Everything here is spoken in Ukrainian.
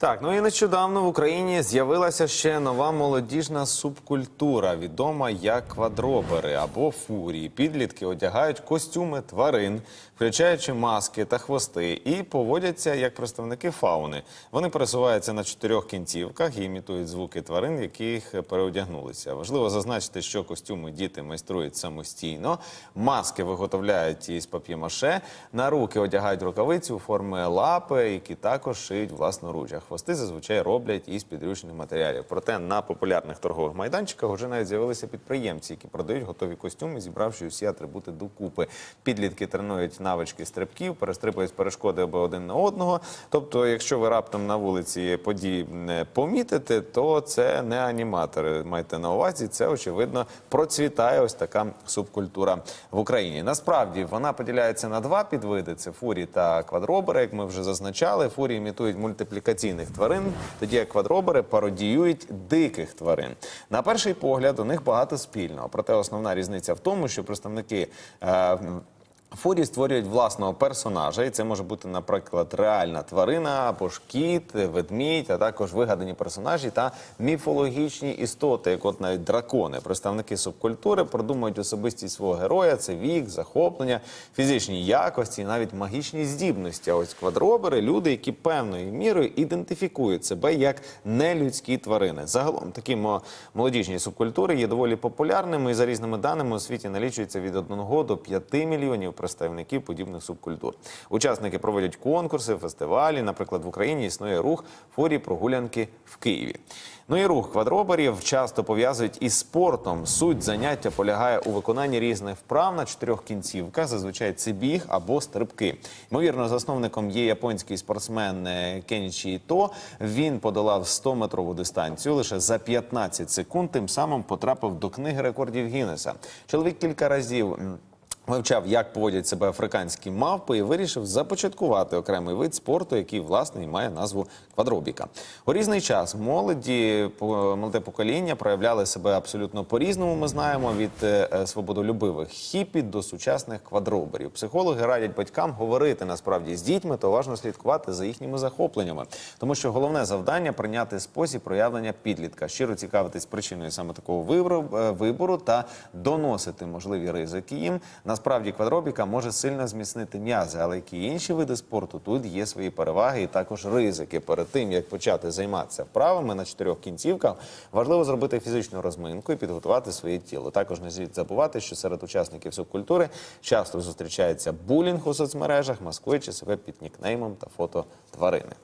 Так, ну і нещодавно в Україні з'явилася ще нова молодіжна субкультура, відома як квадробери або фурії. Підлітки одягають костюми тварин, включаючи маски та хвости, і поводяться як представники фауни. Вони пересуваються на чотирьох кінцівках і імітують звуки тварин, яких переодягнулися. Важливо зазначити, що костюми діти майструють самостійно, маски виготовляють із пап'ємаше, на руки одягають рукавиці у формі лапи, які також шиють власноруч. Хвости зазвичай роблять із підручних матеріалів. Проте на популярних торгових майданчиках вже навіть з'явилися підприємці, які продають готові костюми, зібравши усі атрибути докупи. Підлітки тренують навички стрибків, перестрибують перешкоди аби один на одного. Тобто, якщо ви раптом на вулиці подібне помітите, то це не аніматори. Майте на увазі, це очевидно процвітає ось така субкультура в Україні. Насправді вона поділяється на два підвиди: це фурі та квадробери. Як ми вже зазначали, фурі імітують мультиплікаційних тварин, тоді як квадробери пародіюють диких тварин. На перший погляд у них багато спільного. Проте основна різниця в тому, що представники. Е, Фурі створюють власного персонажа, і це може бути, наприклад, реальна тварина або ж кіт, ведмідь, а також вигадані персонажі та міфологічні істоти, як от навіть дракони. Представники субкультури продумують особистість свого героя, це вік, захоплення, фізичні якості, навіть магічні здібності. А ось квадробери люди, які певною мірою ідентифікують себе як нелюдські тварини. Загалом такі мо- молодіжні субкультури є доволі популярними і за різними даними у світі налічується від 1 до 5 мільйонів представників подібних субкультур. Учасники проводять конкурси, фестивалі. Наприклад, в Україні існує рух фурі прогулянки в Києві. Ну і рух квадроберів часто пов'язують із спортом. Суть заняття полягає у виконанні різних вправ на чотирьох кінцівках. Зазвичай це біг або стрибки. Ймовірно, засновником є японський спортсмен е, Кенічі Іто. Він подолав 100-метрову дистанцію лише за 15 секунд. Тим самим потрапив до книги рекордів Гіннеса. Чоловік кілька разів. Вивчав, як поводять себе африканські мавпи, і вирішив започаткувати окремий вид спорту, який власне і має назву квадробіка. У різний час молоді молоде покоління проявляли себе абсолютно по-різному. Ми знаємо від е, е, свободолюбивих хіпі до сучасних квадроберів. Психологи радять батькам говорити насправді з дітьми та уважно слідкувати за їхніми захопленнями, тому що головне завдання прийняти спосіб проявлення підлітка, щиро цікавитись причиною саме такого вибору, е, та доносити можливі ризики їм. Насправді квадробіка може сильно зміцнити м'язи, але як і інші види спорту, тут є свої переваги і також ризики. Перед тим як почати займатися вправами на чотирьох кінцівках, важливо зробити фізичну розминку і підготувати своє тіло. Також не слід забувати, що серед учасників субкультури часто зустрічається булінг у соцмережах, маскуючи себе під нікнеймом та фото тварини.